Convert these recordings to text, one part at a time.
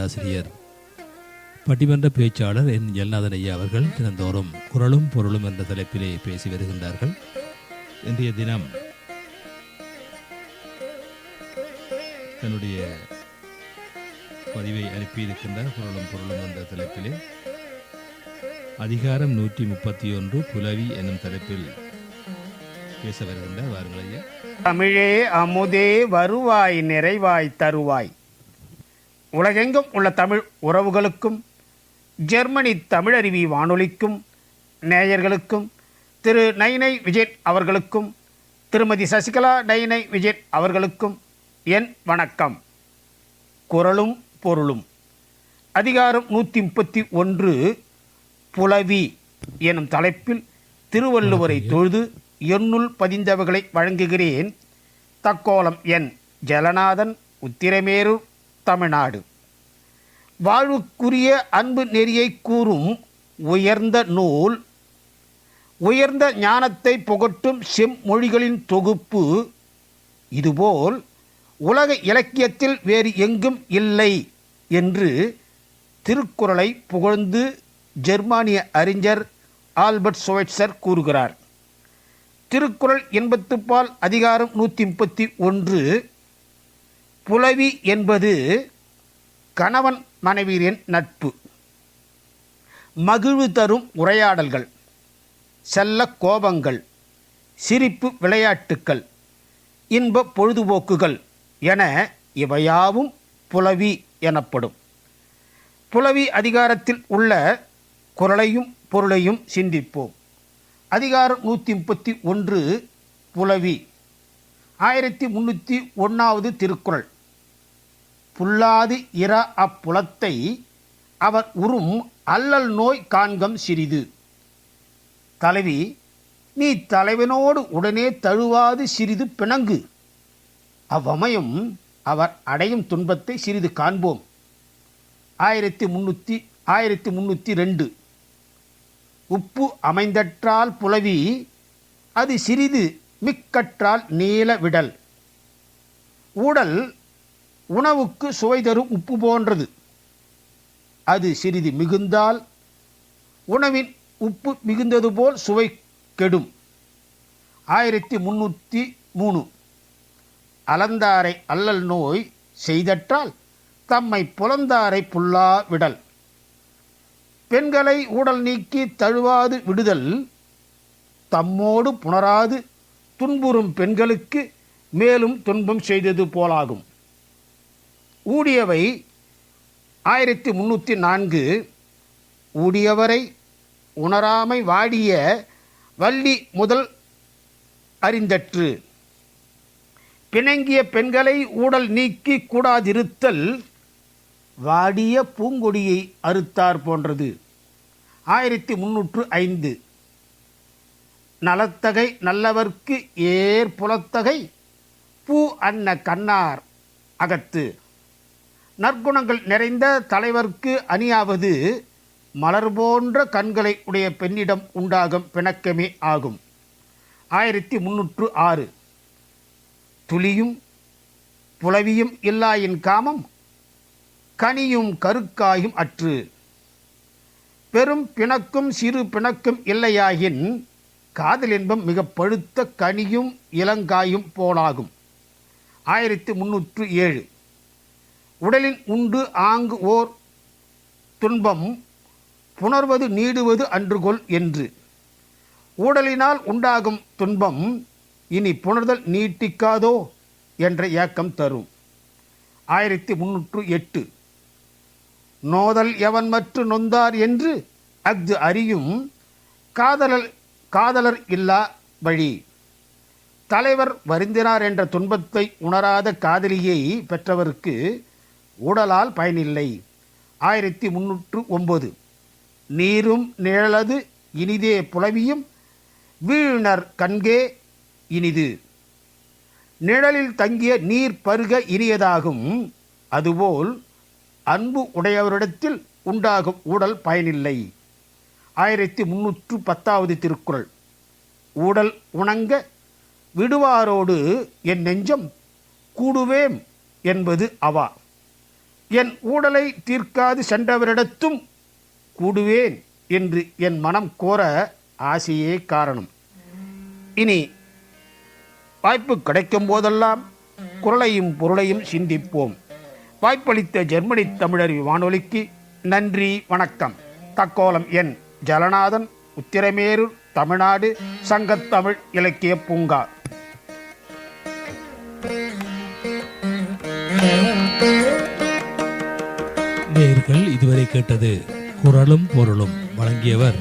ஆசிரியர் பட்டிமன்ற பேச்சாளர் என் எல்நாதன் ஐயா அவர்கள் தினந்தோறும் குரலும் பொருளும் என்ற தலைப்பிலே பேசி வருகின்றார்கள். இன்றைய தினம் தன்னுடைய பதிவை அனுப்பியிருக்கின்றார். குரலும் பொருளும் என்ற தலைப்பிலே அதிகாரம் நூற்றி முப்பத்தி ஒன்று புலவி என்னும் தலைப்பில் பேச வருகின்றார். வாருங்கள் ஐயா. தமிழே அமுதே வருவாய் நிறைவாய் தருவாய். உலகெங்கும் உள்ள தமிழ் உறவுகளுக்கும் ஜெர்மனி தமிழருவி வானொலிக்கும் நேயர்களுக்கும் திரு நைனை விஜய் அவர்களுக்கும் திருமதி சசிகலா நைனை விஜய் அவர்களுக்கும் என் வணக்கம். குரலும் பொருளும். அதிகாரம் நூற்றி முப்பத்தி ஒன்று புலவி எனும் தலைப்பில் திருவள்ளுவரை தொழுது எண்ணுள் பதிந்தவர்களை வழங்குகிறேன். தக்கோலம் என் ஜலநாதன் உத்திரமேரூர் தமிழ்நாடு. வாழ்வுக்குரிய அன்பு நெறியை கூறும் உயர்ந்த நூல் உயர்ந்த ஞானத்தை புகட்டும் செம்மொழிகளின் தொகுப்பு இதுபோல் உலக இலக்கியத்தில் வேறு எங்கும் இல்லை என்று திருக்குறளை புகழ்ந்து ஜெர்மானிய அறிஞர் ஆல்பர்ட் சுவைட்சர் கூறுகிறார். திருக்குறள் எண்பத்துப்பால் அதிகாரம் நூற்றி முப்பத்தி ஒன்று புலவி என்பது கணவன் மனைவியின் நட்பு. மகிழ்வு தரும் உரையாடல்கள் செல்ல கோபங்கள் சிரிப்பு விளையாட்டுக்கள் இன்ப பொழுதுபோக்குகள் என இவையாவும் புலவி எனப்படும். புலவி அதிகாரத்தில் உள்ள குரலையும் பொருளையும் சிந்திப்போம். அதிகாரம் நூற்றி முப்பத்தி ஒன்று புலவி. ஆயிரத்தி முன்னூற்றி ஒன்றாவது திருக்குறள். புல்லாது இர அப்புலத்தை அவர் உறும் அல்லல் நோய் காண்கம் சிறிது. தலைவி நீ தலைவனோடு உடனே தழுவாது சிறிது பிணங்கு. அவ்வமயம் அவர் அடையும் துன்பத்தை சிறிது காண்போம். ஆயிரத்தி முன்னூற்றி ஆயிரத்தி முன்னூற்றி ரெண்டு. உப்பு அமைந்தற்றால் புலவி அது சிறிது மிக்கற்றால் நீல விடல். ஊடல் உணவுக்கு சுவை தரும் உப்பு போன்றது. அது சிறிது மிகுந்தால் உணவின் உப்பு மிகுந்தது போல் சுவை கெடும். ஆயிரத்தி முன்னூற்றி மூணு. அலந்தாரை அல்லல் நோய் செய்தற்றால் தம்மை புலந்தாரை புல்லா விடல். பெண்களை ஊடல் நீக்கி தழுவாது விடுதல் தம்மோடு புணராது துன்புறும் பெண்களுக்கு மேலும் துன்பம் செய்தது போலாகும். ஊடியவை ஆயிரத்தி முன்னூற்றி நான்கு. ஊடியவரை உணராமை வாடிய வள்ளி முதல் அறிந்தற்று. பிணங்கிய பெண்களை ஊடல் நீக்கி கூடாதிருத்தல் வாடிய பூங்கொடியை அறுத்தார் போன்றது. ஆயிரத்தி முன்னூற்று ஐந்து. நலத்தகை நல்லவர்க்கு ஏர் புலத்தகை பூ அன்ன கண்ணார் அகத்து. நற்குணங்கள் நிறைந்த தலைவர்க்கு அணியாவது மலர் போன்ற கண்களை உடைய பெண்ணிடம் உண்டாகும் பிணக்கமே ஆகும். ஆயிரத்தி முன்னூற்று ஆறு. துளியும் புலவியும் இல்லாயின் காமம் கனியும் கருக்காயும் அற்று. பெரும் பிணக்கும் சிறு பிணக்கும் இல்லையாயின் காதல் இன்பம் மிக பழுத்த கனியும் இளங்காயும் போலாகும். ஆயிரத்தி முன்னூற்று ஏழு. உடலின் உண்டு ஆங்கு ஓர் துன்பம் புணர்வது நீடுவது அன்றுகொள் என்று. ஊடலினால் உண்டாகும் துன்பம் இனி புணர்தல் நீட்டிக்காதோ என்ற ஏக்கம் தரும். ஆயிரத்தி முன்னூற்று எட்டு. நோதல் எவன் மற்று நொந்தார் என்று அஃது அறியும் காதலர் காதலர் இல்லா வழி. தலைவர் வருந்தினார் என்ற துன்பத்தை உணராத காதலியை பெற்றவருக்கு உடலால் பயனில்லை. ஆயிரத்தி முன்னூற்று ஒம்பது நீரும் நிழலது இனிதே புலவியும் வீணர் கண்கே இனிது. நிழலில் தங்கிய நீர் பருக இனியதாகும். அதுபோல் அன்பு உடையவரிடத்தில் உண்டாகும் ஊடல் பயனில்லை. ஆயிரத்தி முன்னூற்று பத்தாவது திருக்குறள். ஊடல் உணங்க விடுவாரோடு என் நெஞ்சம் கூடுவேம் என்பது அவா. என் ஊடலை தீர்க்காது சென்றவரிடத்தும் கூடுவேன் என்று என் மனம் கோர ஆசையே காரணம். இனி வாய்ப்பு கிடைக்கும் போதெல்லாம் குரலையும் பொருளையும் சிந்திப்போம். வாய்ப்பளித்த ஜெர்மனி தமிழறிவு வானொலிக்கு நன்றி வணக்கம். தக்கோலம் என் ஜலநாதன் உத்திரமேரூர் தமிழ்நாடு சங்கத்தமிழ் இலக்கிய பூங்கா. நேயர்கள் இதுவரை கேட்டது குரலும் பொருளும் வழங்கியவர்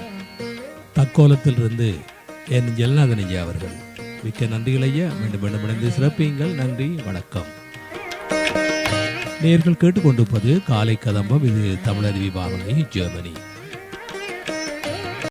தக்கோலத்திலிருந்து என் ஜெல்நாதன் ஐயா அவர்கள். மிக்க நன்றிகள் ஐயா. மீண்டும் மீண்டும் இணைந்து சிறப்பியுங்கள். நன்றி. வணக்கம். நேயர்கள் கேட்டுக்கொண்டிருப்பது காலை கதம்பம். இது தமிழருவி வானொலி ஜெர்மனி.